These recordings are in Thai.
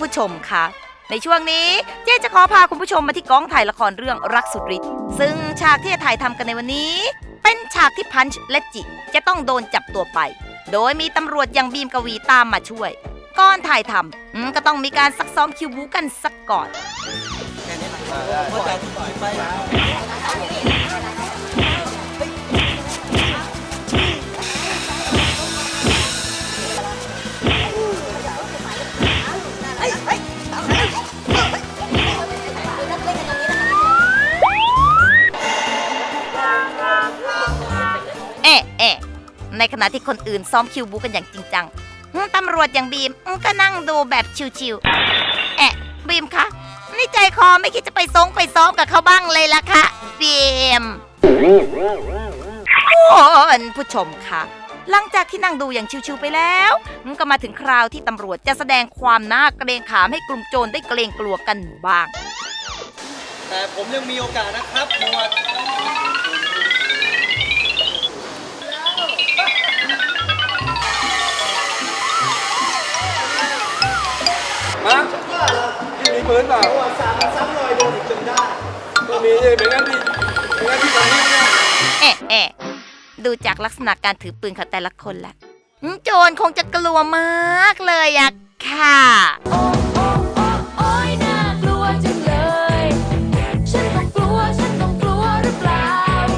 ผู้ชมคะในช่วงนี้เจ๊จะขอพาคุณผู้ชมมาที่กองถ่ายละครเรื่องรักสุดฤทธิ์ซึ่งฉากที่จะถ่ายทำกันในวันนี้ เป็นฉากที่พันช์และจิจะต้องโดนจับตัวไป โดยมีตำรวจอย่างบีมกวีตามมาช่วย ก่อนถ่ายทำก็ต้องมีการซักซ้อมคิวบูกันสักก่อน ในขณะที่คนอื่นซ้อมคิวบูกันอย่างจริงจังตำรวจอย่างบีมก็นั่งดูแบบชิวๆเอะบีมคะนี่ใจคอไม่คิดจะไปซงไปซ้อมกับเขาบ้างเลยล่ะคะบีมคุณผู้ชมคะหลังจากที่นั่งดูอย่างชิวๆไปแล้วก็มาถึงคราวที่ตำรวจจะแสดงความน่าเกรงขามให้กลุ่มโจรได้เกรงกลัวกันบ้าง แต่ผมยังมีโอกาสนะครับหมวด นเปล่าสามซ้ำรอยโดนจนได้ก็มีเลยเหมือนกันพี่เหมือนกันพี่ตอนนี้เนี่ยเอะเอะดูจากลักษณะการถือปืนของแต่ละคนแล้วอืมโจรคงจะกลัวมากเลยอะค่ะ โอ้โอ้โอ้โอ้ยน่ากลัวจังเลย ฉันต้องกลัว ฉันต้องกลัวหรือเปล่า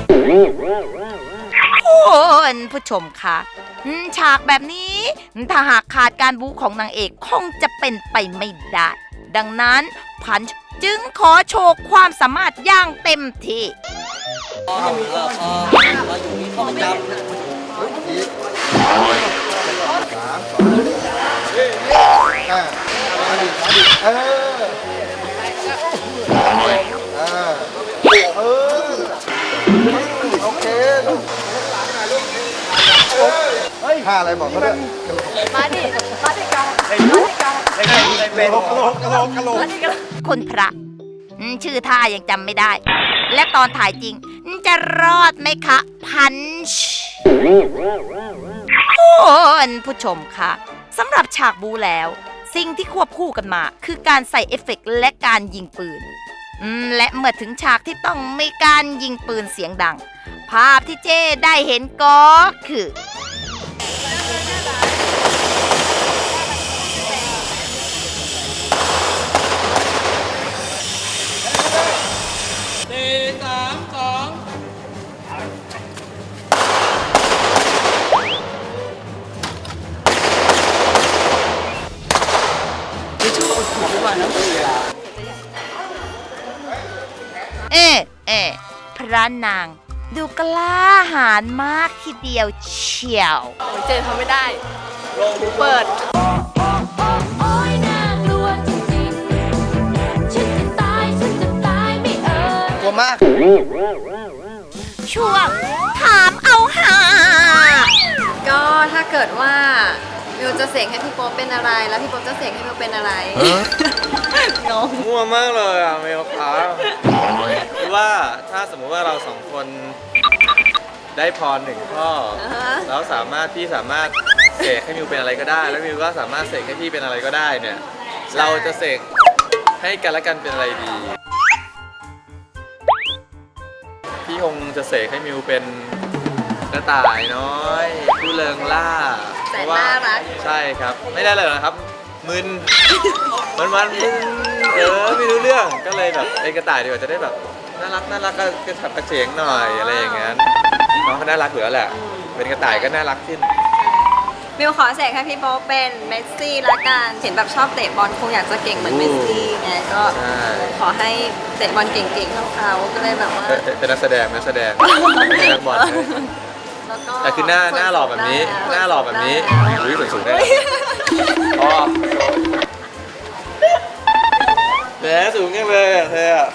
คุณผู้ชมคะอืมฉากแบบนี้ ถ้าหากขาดการบู๊ของนางเอกคงจะเป็นไปไม่ได้ ดังนั้นพันช์จึงขอโชว์ความสามารถอย่างเต็มที่เราพอเราอยู่นี่เข้าประจอ่ามาดิมาอ่า เฮ้ยท่าอะไรบอกเขาด้วยมาดิมาดิกันในในเป็นกะโหลกกะโหลกกะโหลกคุณพระอืมชื่อท่ายังจำไม่ได้ และตอนถ่ายจริงอืมจะรอดไหมคะพันช์คุณผู้ชมคะสำหรับฉากบูแล้ว สิ่งที่ควบคู่กันมา คือการใส่เอฟเฟกต์และการยิงปืนอืมและเมื่อถึงฉากที่ต้องมีการยิงปืนเสียงดัง ภาพที่เจ้ได้เห็นก็คือ เอ๊ะเอ๊ะพระนาง ดูกล้าหาญมากทีเดียวเชียวเจนทำไม่ได้เปิดโอ้โอ้โอ้ยน่ากลัวจริงๆฉันจะตายฉันจะตายไม่เอ่ยกลัวมาก ช่วงถามเอาหา ก็ถ้าเกิดว่ามิว จะเสกให้พี่โป๊ปเป็นอะไร แล้วพี่โป๊ปจะเสกให้มิวเป็นอะไรงงมั่วมากเลยอะเมลครับคือว่าถ้าสมมุติว่าเราสองคนได้พรหนึ่งข้ออ่าฮะ แล้วสามารถที่สามารถเสกให้มิวเป็นอะไรก็ได้ แล้วมิวก็สามารถเสกให้พี่เป็นอะไรก็ได้เนี่ย เราจะเสกให้กันและกันเป็นอะไรดี พี่คงจะเสกให้มิวเป็นก ระต่ายน้อยผู้เริงล่าแต่เพราะว่าน่ารัก ใช่ครับ ไม่ได้เลยนะครับมึนมันมันมึนเออไม่รู้เรื่องก็เลยแบบเป็นกระต่ายดีกว่าจะได้แบบน่ารักน่ารักก็กระฉับกระเฉงหน่อยอะไรอย่างเงี้ยน้องก็น่ารักอยู่แล้วแหละ เป็นกระต่ายก็น่ารักขึ้นมิวขอเสกให้พี่โป๊ปเป็นเมสซี่ละกันเห็นแบบชอบเตะบอลคงอยากจะเก่งเหมือนเมสซี่ไงก็ใช่ขอให้เตะบอลเก่งๆเท่าเขาก็เลยแบบว่าเออเป็นนักแสดงนักแสดงไม่ใช่นักบอลนะ แล้วก็แต่คือหน้าหน้าหล่อแบบนี้ หน้าหล่อแบบนี้อุ้ยส่วนสูงได้พอแหมสูงยังเลยอะเธออะ